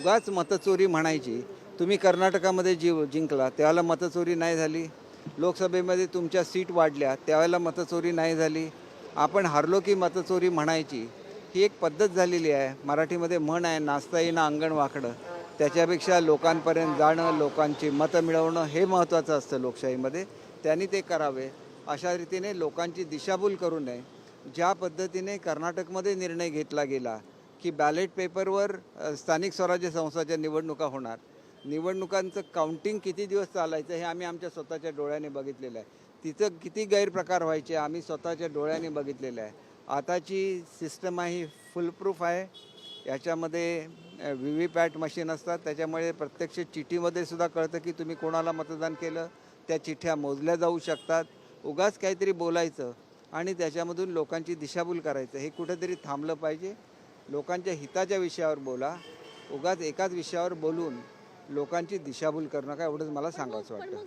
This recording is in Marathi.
उगाच मतचोरी म्हणायची. तुम्ही कर्नाटकामध्ये जीव जिंकला त्यावेळेला मतचोरी नाही झाली. लोकसभेमध्ये तुमच्या सीट वाढल्या त्यावेळेला मतचोरी नाही झाली. आपण हारलो की मतचोरी म्हणायची. ही एक पद्धत झालेली आहे. मराठीमध्ये म्हण आहे नाचता येणं अंगण वाकडं. त्याच्यापेक्षा लोकांपर्यंत जाणं लोकांची मतं मिळवणं हे महत्त्वाचं असतं लोकशाहीमध्ये. त्यांनी ते करावे. अशा रीतीने लोकांची दिशाभूल करू नये. ज्या पद्धतीने कर्नाटकमध्ये निर्णय घेतला गेला की बॅलेट पेपरवर स्थानिक स्वराज्य संस्थाच्या निवडणुका होणार. निवडणुकांचं काउंटिंग किती दिवस चालायचं हे आम्ही आमच्या स्वतःच्या डोळ्याने बघितलेलं आहे. तिथं किती गैरप्रकार व्हायचे आम्ही स्वतःच्या डोळ्याने बघितलेलं आहे. आताची सिस्टम आहे फुलप्रूफ आहे. याच्यामध्ये व्ही व्ही पॅट मशीन असतात. त्याच्यामुळे प्रत्यक्ष चिठ्ठीमध्ये सुद्धा कळतं की तुम्ही कोणाला मतदान केलं. त्या चिठ्ठ्या मोजल्या जाऊ शकतात. उगाच काहीतरी बोलायचं आणि त्याच्यामधून लोकांची दिशाभूल करायचं. हे कुठेतरी थांबलं पाहिजे. लोकांच्या हिताच्या विषयावर बोला. उगाच एकाच विषयावर बोलून लोकांची दिशाभूल करू नका एवढंच मला सांगायचं वाटतं.